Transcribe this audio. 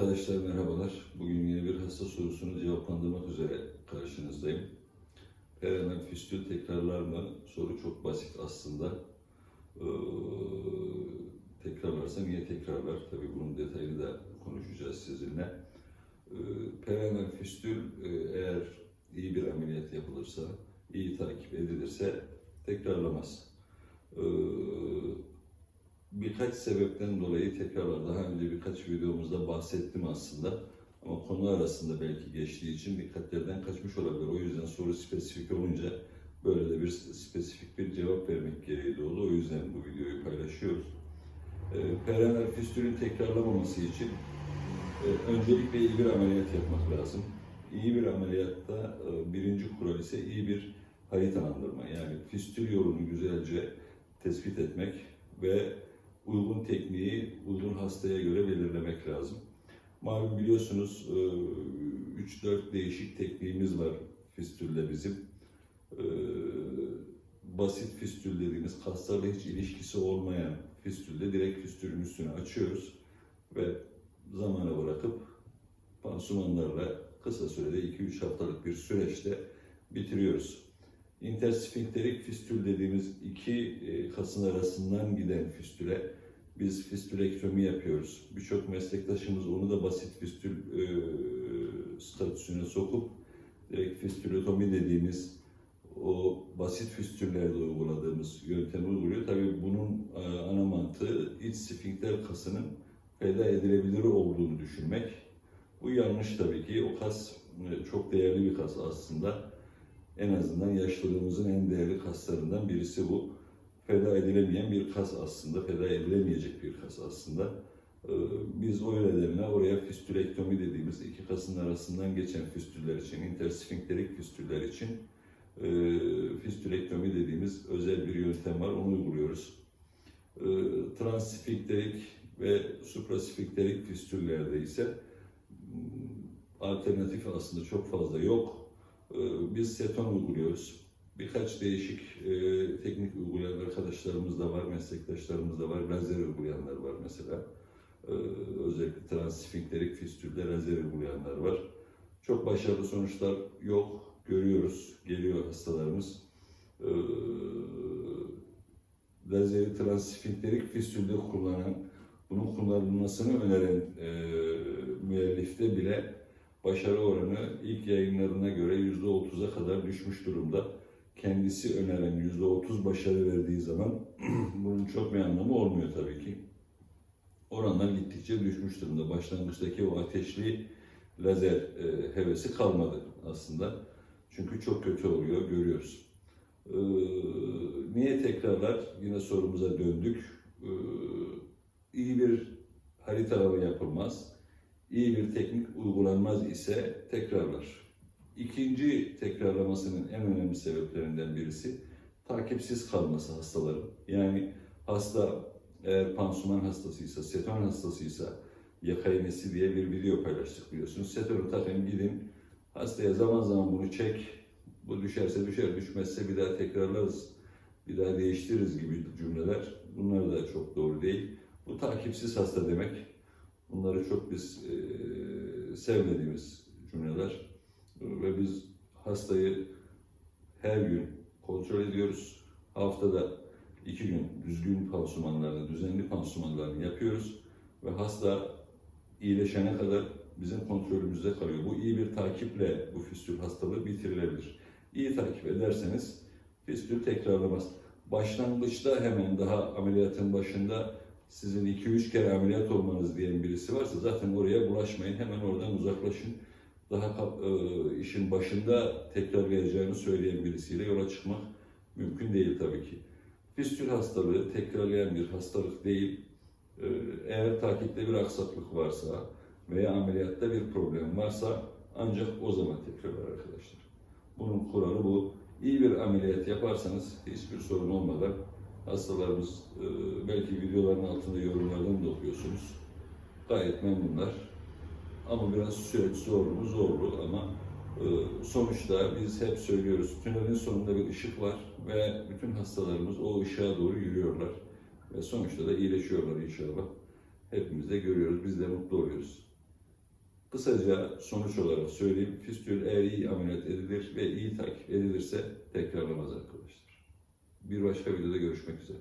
Arkadaşlar merhabalar. Bugün yeni bir hasta sorusunu cevaplandırmak üzere karşınızdayım. Perianal fistül tekrarlar mı? Soru çok basit aslında. Ee, tekrarlarsa niye tekrarlar? Tabii bunun detayını da konuşacağız sizinle. Ee, perianal fistül e, eğer iyi bir ameliyat yapılırsa, iyi takip edilirse tekrarlamaz. Ee, birkaç sebepten dolayı tekrarlar. Daha önce birkaç videomuzda bahsettim aslında. Ama konu arasında belki geçtiği için dikkatlerden kaçmış olabilir. O yüzden soru spesifik olunca böyle de bir spesifik bir cevap vermek gereği doğdu. O yüzden bu videoyu paylaşıyoruz. E, perianal fistülün tekrarlamaması için e, öncelikle iyi bir ameliyat yapmak lazım. İyi bir ameliyatta e, birinci kural ise iyi bir haritalandırma. Yani fistül yolunu güzelce tespit etmek ve uygun tekniği uygun hastaya göre belirlemek lazım. Malum biliyorsunuz 3-4 değişik tekniğimiz var fistülle bizim. E, Basit fistül dediğimiz kaslarla hiç ilişkisi olmayan fistülde direkt fistülün üstünü açıyoruz ve zamana bırakıp pansumanlarla kısa sürede 2-3 haftalık bir süreçte bitiriyoruz. Intersfinkterik fistül dediğimiz iki e, kasın arasından giden fistüle biz fistülektomi yapıyoruz. Birçok meslektaşımız onu da basit fistül e, statüsüne sokup direkt fistülotomi dediğimiz o basit fistüllerde uyguladığımız yöntemi uyguluyor. Tabii bunun e, ana mantığı iç sfinkter kasının feda edilebilir olduğunu düşünmek. Bu yanlış tabii ki. O kas e, çok değerli bir kas aslında. En azından yaşlılığımızın en değerli kaslarından birisi bu feda edilemeyen bir kas aslında, feda edilemeyecek bir kas aslında. Ee, biz o nedenle oraya fistülektomi dediğimiz iki kasın arasından geçen fistüller için, intersfinkterik fistüller için e, fistülektomi dediğimiz özel bir yöntem var, onu uyguluyoruz. Ee, Transsfinkterik ve suprasfinkterik fistüllerde ise hmm, alternatif aslında çok fazla yok. Ee, Biz seton uyguluyoruz birkaç değişik e, teknik uygulayan arkadaşlarımız da var, meslektaşlarımız da var, lazer uygulayanlar var mesela. E, özellikle transfinkterik fistülde lazer uygulayanlar var. Çok başarılı sonuçlar yok, görüyoruz, geliyor hastalarımız. E, lazeri transfinkterik fistülde kullanan, bunun kullanılmasını öneren e, müellifte bile başarı oranı ilk yayınlarına göre %30'a kadar düşmüş durumda kendisi öneren yüzde otuz başarı verdiği zaman bunun çok bir anlamı olmuyor tabii ki. Oranlar gittikçe düşmüş durumda. Başlangıçtaki o ateşli lazer e, hevesi kalmadı aslında. Çünkü çok kötü oluyor, görüyoruz. Ee, niye tekrarlar? Yine sorumuza döndük. Ee, iyi bir haritalama yapılmaz, iyi bir teknik uygulanmaz ise tekrarlar. İkinci tekrarlamasının en önemli sebeplerinden birisi takipsiz kalması hastaların. Yani hasta eğer pansuman hastasıysa, seton hastasıysa yaka iğnesi diye bir video paylaştık biliyorsunuz. Setonu takın gidin hastaya zaman zaman bunu çek. Bu düşerse düşer, düşmezse bir daha tekrarlarız, bir daha değiştiririz gibi cümleler. Bunlar da çok doğru değil. Bu takipsiz hasta demek. Bunları çok biz e, sevmediğimiz cümleler ve biz hastayı her gün kontrol ediyoruz. Haftada iki gün düzgün pansumanlarını, düzenli pansumanlarını yapıyoruz ve hasta iyileşene kadar bizim kontrolümüzde kalıyor. Bu iyi bir takiple bu fistül hastalığı bitirilebilir. İyi takip ederseniz fistül tekrarlamaz. Başlangıçta hemen daha ameliyatın başında sizin 2-3 kere ameliyat olmanız diyen birisi varsa zaten oraya bulaşmayın. Hemen oradan uzaklaşın daha e, işin başında tekrarlayacağını söyleyen birisiyle yola çıkmak mümkün değil tabii ki. Fistül hastalığı tekrarlayan bir hastalık değil. E, eğer takipte bir aksaklık varsa veya ameliyatta bir problem varsa ancak o zaman tekrarlar arkadaşlar. Bunun kuralı bu. İyi bir ameliyat yaparsanız hiçbir sorun olmadan hastalarımız e, belki videoların altında yorumlardan da okuyorsunuz. Gayet memnunlar ama biraz süreç zorlu? Zorlu ama e, sonuçta biz hep söylüyoruz tünelin sonunda bir ışık var ve bütün hastalarımız o ışığa doğru yürüyorlar. Ve sonuçta da iyileşiyorlar inşallah. Hepimiz de görüyoruz, biz de mutlu oluyoruz. Kısaca sonuç olarak söyleyeyim. Fistül eğer iyi ameliyat edilir ve iyi takip edilirse tekrarlamaz arkadaşlar. Bir başka videoda görüşmek üzere.